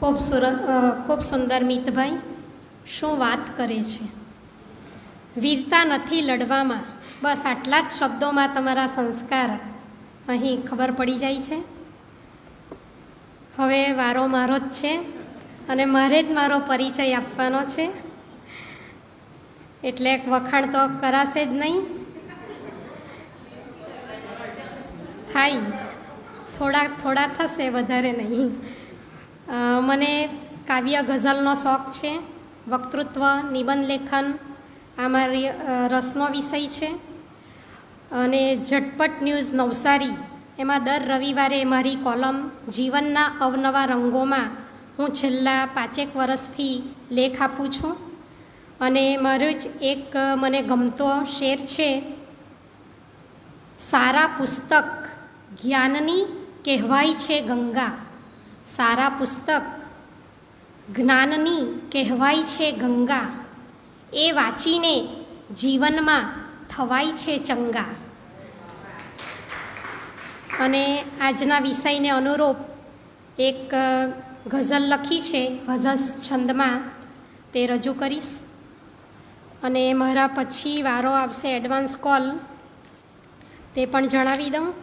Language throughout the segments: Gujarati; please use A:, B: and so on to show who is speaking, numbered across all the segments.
A: ખૂબ સુરત ખૂબ સુંદર મિતભાઈ શું વાત કરે છે? વીરતા નથી લડવામાં. બસ આટલા જ શબ્દોમાં તમારા સંસ્કાર અહીં ખબર પડી જાય છે? હવે વારો મારો જ છે અને મારે જ મારો પરિચય આપવાનો છે. એટલે વખાણ તો કરાશે જ નહીં. થાય. થોડા થોડા થશે વધારે નહીં. મને કાવ્ય ગઝલનો શોખ છે, વક્તૃત્વ, નિબંધ લેખન, આ મારી રસનો વિષય છે. અને ઝટપટ ન્યૂઝ નવસારી, એમાં દર રવિવારે મારી કોલમ જીવનના અવનવા રંગોમાં હું છેલ્લા પાંચેક વર્ષથી લેખ આપું છું. અને મારું જ એક મને ગમતો શેર છે, સારા પુસ્તક જ્ઞાનની કહેવાય છે ગંગા. સારા પુસ્તક જ્ઞાનની કહેવાય છે ગંગા. એ વાંચીને જીવનમાં થવાય છે ચંગા. અને આજના વિષયને અનુરૂપ એક ગઝલ લખી છે હઝસ છંદમાં. તે રજૂ કરીશ. અને મારા પછી વારો આવશે એડવાન્સ કોલ. તે પણ જણાવી દઉં.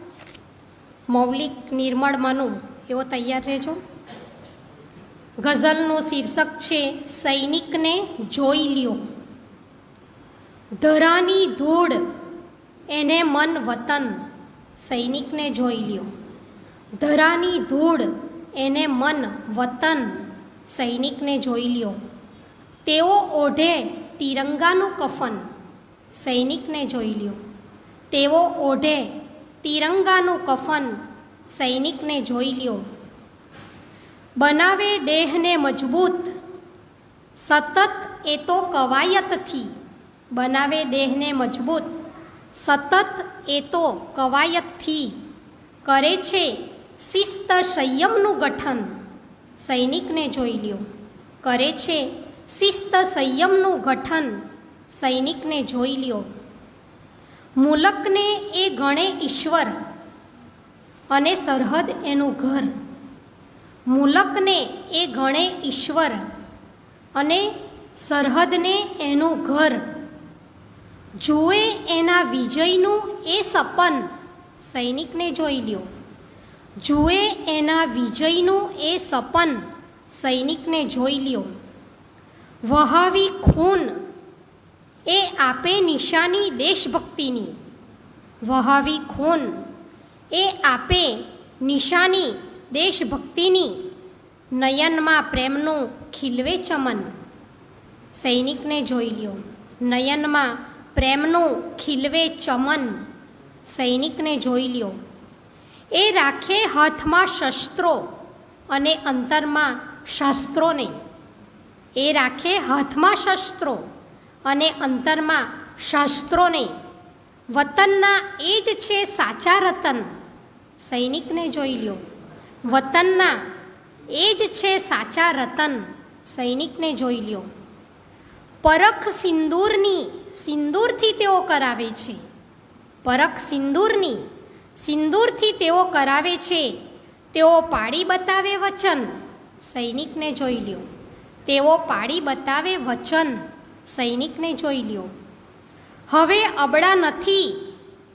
A: મૌલિક નિર્મળ મનુ. એવો તૈયાર રહેજો. ગઝલનું શીર્ષક છે, સૈનિકને જોઈ લ્યો. ધરાની ધૂળ, એને મન વતન. સૈનિકને જોઈ લ્યો. ધરાની ધૂળ, એને મન વતન. સૈનિકને જોઈ લ્યો. તેઓ ઓઢે તિરંગાનું કફન. સૈનિકને જોઈ લ્યો. તેઓ ઓઢે તિરંગાનું કફન. સૈનિકને જોઈ લ્યો. બનાવે દેહને મજબૂત. સતત એ તો કવાયતથી. બનાવે દેહને મજબૂત. સતત એ તો કવાયતથી. કરે છે શિસ્ત સંયમનું ગઠન. સૈનિકને જોઈ લ્યો. કરે છે શિસ્ત સંયમનું ગઠન. સૈનિકને જોઈ લ્યો. મુલકને એ ગણે ઈશ્વર. અને સરહદ એનું ઘર. મુલકને એ ગણે ઈશ્વર અને સરહદને એનું ઘર. જુએ એના વિજયનું એ સપન. સૈનિકને જોઈ લ્યો. જુએ એના વિજયનું એ સપન. સૈનિકને જોઈ લ્યો. વહાવી ખૂન એ આપે નિશાની દેશભક્તિની. વહાવી ખૂન એ આપે નિશાની, દેશભક્તિની, નયનમાં પ્રેમનું ખીલવે ચમન. સૈનિકને જોઈ લ્યો, નયનમાં પ્રેમનું ખીલવે ચમન. સૈનિકને જોઈ લ્યો, એ રાખે હાથમાં શસ્ત્રો અને અંતરમાં શસ્ત્રો નહીં એ રાખે હાથમાં શસ્ત્રો અને અંતરમાં શસ્ત્રો નહીં વતનના એ જ છે સાચા રતન. સૈનિકને જોઈ લ્યો. વતનના એ જ છે સાચા રતન, સૈનિકને જોઈ લ્યો. પરખ સિંદૂરની, સિંદૂરથી તેઓ કરાવે છે. પરખ સિંદૂરની, સિંદૂરથી તેઓ કરાવે છે. તેઓ પાડી બતાવે વચન, સૈનિકને જોઈ લ્યો. તેઓ પાડી બતાવે વચન, સૈનિકને જોઈ લ્યો. હવે અબડા નથી.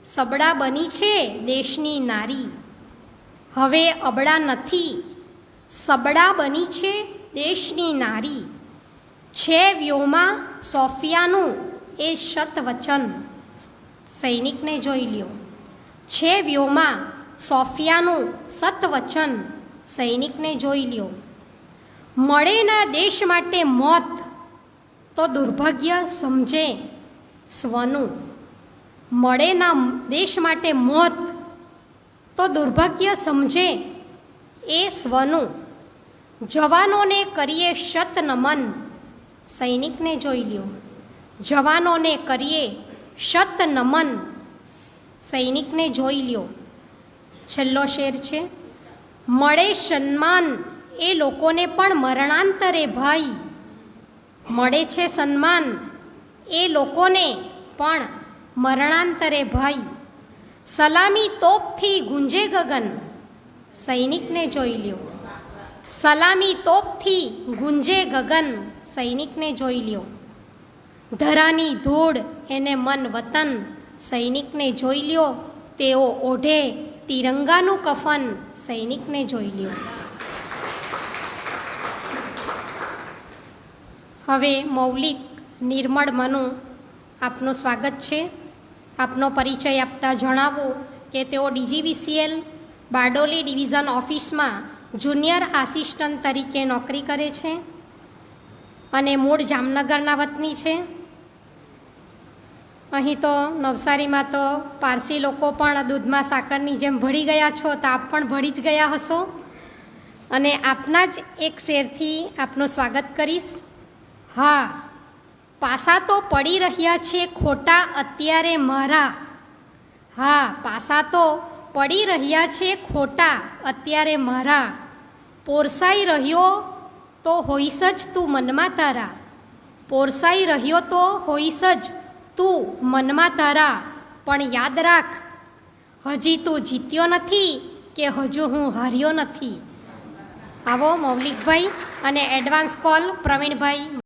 A: સબડા બની છે દેશની નારી. હવે અબડા નથી. સબડા બની છે દેશની નારી. છે વ્યોમાં સોફિયાનું એ શતવચન. સૈનિકને જોઈ લ્યો. છે વ્યોમાં સોફિયાનું સતવચન. સૈનિકને જોઈ લ્યો. મળેના દેશ માટે મોત, તો દુર્ભાગ્ય સમજે સ્વનું. મળેના દેશ માટે મોત, તો દુર્ભાગ્ય સમજે એ સ્વનું. જવાનોને કરીએ શત નમન. સૈનિકને જોઈ લ્યો. જવાનોને કરીએ શત નમન. સૈનિકને જોઈ લ્યો. છેલ્લો શેર છે. મળે સન્માન એ લોકોને પણ મરણાંતરે ભાઈ. મળે છે સન્માન એ લોકોને પણ મરણાંતરે ભાઈ, સલામી તોપથી ગુંજે ગગન, સૈનિકને જોઈ લ્યો. સલામી તોપથી ગુંજે ગગન, સૈનિકને જોઈ લ્યો. ધરાની ધૂળ એને મન વતન, સૈનિકને જોઈ લ્યો. તેઓ ઓઢે તિરંગાનું કફન, સૈનિકને જોઈ લ્યો. હવે મૌલિક નિર્મળ મનુ, આપનું સ્વાગત છે. આપનો પરિચય આપતા જણાવો કે તેઓ ડીજીવીસીએલ બારડોલી ડિવિઝન ઓફિસમાં જુનિયર આસિસ્ટન્ટ તરીકે નોકરી કરે છે અને મૂળ જામનગરના વતની છે. અહીં તો નવસારીમાં તો પારસી લોકો પણ દૂધમાં સાકરની જેમ ભળી ગયા છો તો આપ પણ ભળી જ ગયા હશો. અને આપના જ એક શેરથી આપનું સ્વાગત કરીશ. હા પાસા તો પડી રહ્યા છે ખોટા, અત્યારે મારા. હા, પાસા તો પડી રહ્યા છે ખોટા, અત્યારે મારા. પોરસાઈ રહ્યો તો હોઈશ જ તું મનમાં તારા. પોરસાઈ રહ્યો તો હોઈશ જ તું મનમાં તારા. પણ યાદ રાખ, હજી તું જીત્યો નથી કે હજુ હું હાર્યો નથી. આવો મૌલિકભાઈ અને એડવાન્સ કોલ પ્રવીણભાઈ.